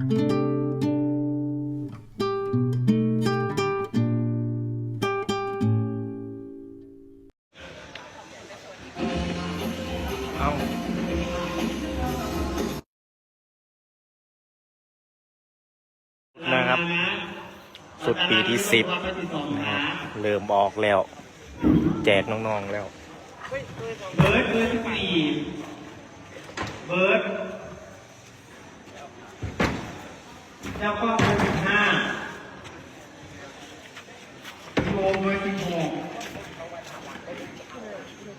เอานะครับ สุดปีที่สิบนะครับเริ่มออกแล้ว แจกน้อง ๆ แล้ว เบิร์ดเบอร์สิบสี่เบิร์ด แล้วก็เบอร์สิบห้าโยเบอร์สิบหก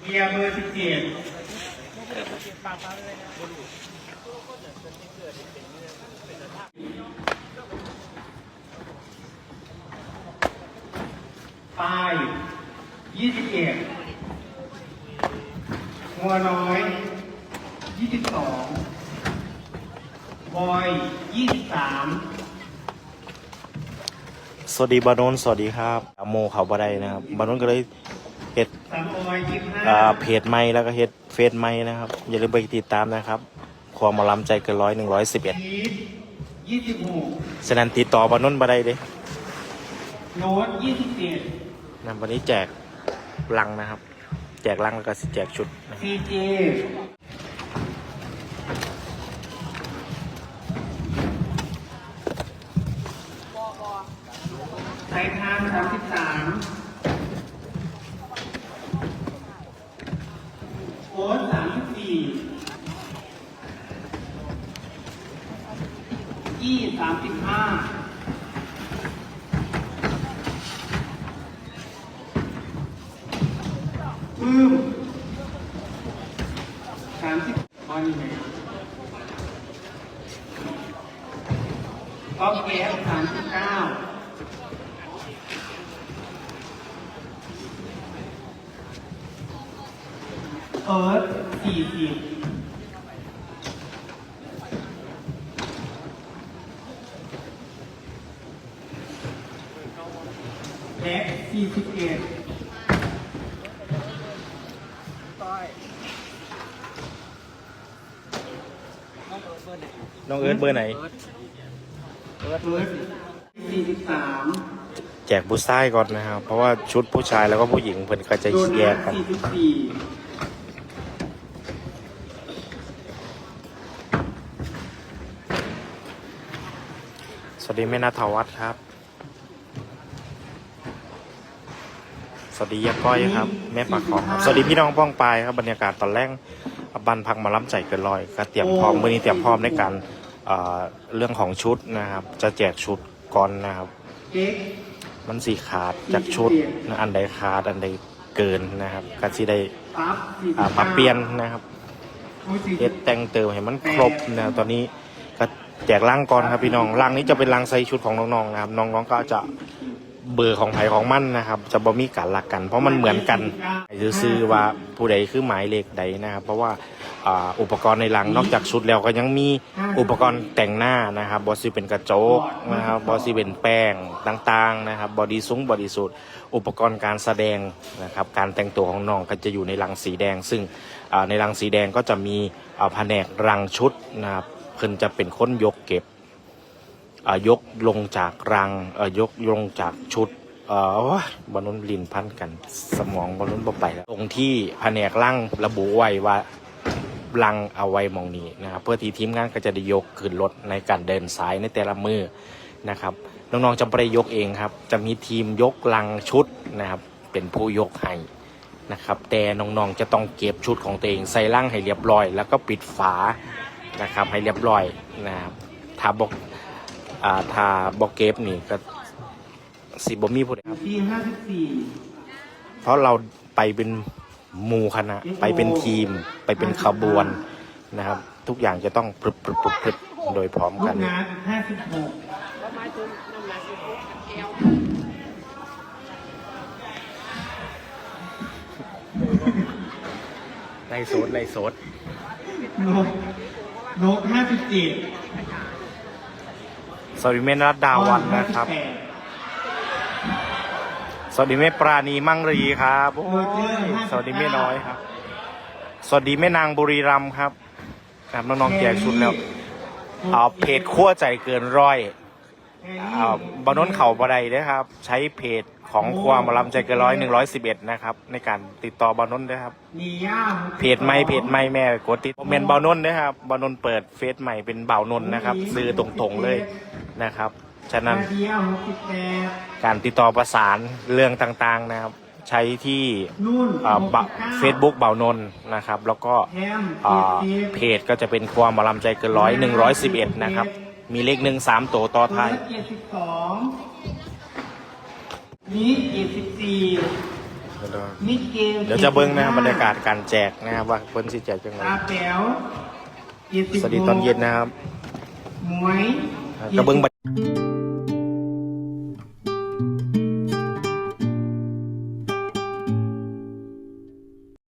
เกียร์เบอร์สิบเจ็ดปลายยี่สิบเอ็ดงัวน้อยยี่สิบสอง บอยยี่สิบสามสวัสดีบานนท์สวัสดีครับอาโมเขาบ่ได้นะครับบานนท์ก็เลยเฮ็ดสามบอยยี่สิบห้าอ่าเพจใหม่แล้วก็เฮ็ดเฟซใหม่นะครับ อย่าลืมไปติดตามนะครับ ความหมาลำใจเกินร้อยหนึ่งร้อยสิบเอ็ดพีทยี่สิบหกฉะนั้นติดต่อบานนท์บ่ได้เด้โน้ตยี่สิบเจ็ดนะวันนี้แจกลังนะครับ แจกลังแล้วก็สิแจกชุดนะครับซีเจ ไทยทานสามสิบสามโค้ดสามสิบสี่ยี่สามสิบห้าปื้มสามสิบพอนี่ไหมออฟเกสสามสิบเก้า เอิร์ธสี่สิบเล็กสี่สิบเอ็ดน้องเอิร์ธเบอร์ไหนเอิร์ธสี่สิบสามแจกผู้ชายก่อนนะครับ เพราะว่าชุดผู้ชายแล้วก็ผู้หญิงเพิ่นก็จะโดแยนักทกันสี่สิบสี่ สวัสดีแม่นาทวัฒน์ครับ สวัสดียาก้อยครับ แม่ปากของครับ สวัสดีพี่น้องป้องปายครับบรรยากาศตอนแรกบันพักมาล้ำใจเกินร้อยก็เตรียมพร้อมมื่อนี้เตรียมพร้อมในการเอ่อเรื่องของชุดนะครับ จะแจกชุดก่อนนะครับเก๊กมันสีขาดจากชุดนะอันใดขาดอันใดเกินนะครับก็สิได้ปั๊บสี่สิบอ่าปรับเปลี่ยนนะครับโอ้ยสี่สิเฮ็บดแต่งเติมให้มันครบนะครับตอนนี้ก็ แจกล่างก่อนครับพี่น้องล่างนี้จะเป็นล่างใส่ชุดของน้องๆนะครับน้องๆก็จะเบอร์ของไผของมันนะครับ จะบ่มีการลักกัน เพราะมันเหมือนกันซื้อว่าผู้ใดคือหมายเลขใดนะครับ เพราะว่าอุปกรณ์ในลังนอกจากชุดแล้วก็ยังมีอุปกรณ์แต่งหน้านะครับบอสิเป็นกระจกนะครับบอสิเป็นแป้งต่างๆนะครับบอดี้ซุ้งบอดี้สูทอุปกรณ์การแสดงนะครับการแต่งตัวของน้องก็จะอยู่ในลังสีแดง ซึ่งในลังสีแดงก็จะมีแผนกรังชุดนะครับ พิ่นจะเป็นคนยกเก็บยกลงจากรังยกลงจากชุดบอลนุนลินพันกัน สมองบอลนุนบ่ไปแล้วตรงที่แผนกร่างระบุไว้ว่ารังเอาไว้มองนี้นะครับเพื่อที่ทีมงานก็จะได้ยกขึ้นรถในการเดินสายในแต่ละมือนะครับน้องๆจะไม่ได้ยกเองครับ จะมีทีมยกลังชุดนะครับเป็นผู้ยกให้นะครับแต่น้องๆจะต้องเก็บชุดของตัวเองใส่ร่างให้เรียบร้อย แล้วก็ปิดฝา นะครับ ให้เรียบร้อยนะครับถ้าบอกอ่าถ้าบอกเก็บนี่ก็สิบ่มีผู้ใดครับที่ห้าสิบสี่เพราะเราไปเป็นหมู่คณะ ไปเป็นทีม ไปเป็นขบวนนะครับ ทุกอย่างจะต้องปรึบปรึบปรึบปรึบโดยพร้อมลูกักนงานห้าสิบหกไล่โซดไล่โซดน กนกห้าสิบเจ็ดสวัสดีแม่รัตดาวันนะครับห้าสิแปดสวัสดีแม่ปราณีมั่งรีครับโอ้โรเจอร์ย59สวัสดีแม่น้อยครับ สวัสดีแม่นางบุรีรัมย์ครับครับน้องๆแจกชุดแล้วเอาเพจขั้วใจเกินร้อย อ่าบานนท์เขาบไดนะครับ ใช้เพจของความลำใจเกินร้อยหนึ่งร้อยสิบเอ็ดนะครับ ในการติดต่อบานนท์นะครับ เพจไม่เพจไม่แม่กดติดเมนบานนท์นะครับบานนท์เปิดเฟซใหม่เป็นเบานนท์นะครับ ซื้อตรงๆเลยนะครับ ฉะนั้นการติดต่อประสานเรื่องต่างๆนะครับ ใช้ที่เฟซบุ๊กเบานนนะครับ แล้วก็เพจก็จะเป็นความมอลำใจเกินร้อยหนึ่งร้อยสิบเอ็ดนะครับ มีเลขหนึ่งสามตัวต่อท้าย เจ็ดสิบสองนี่เจ็ดสิบสี่นี่เกมเดี๋ยวจะเบิ้งนะครับบรรยากาศการแจกนะครับว่าเพิ่นสิแจกจังไงตาแป๋วเจ็ดสิบสวัสดีตอนเย็นนะครับหมวย ก็เบิ้งบรร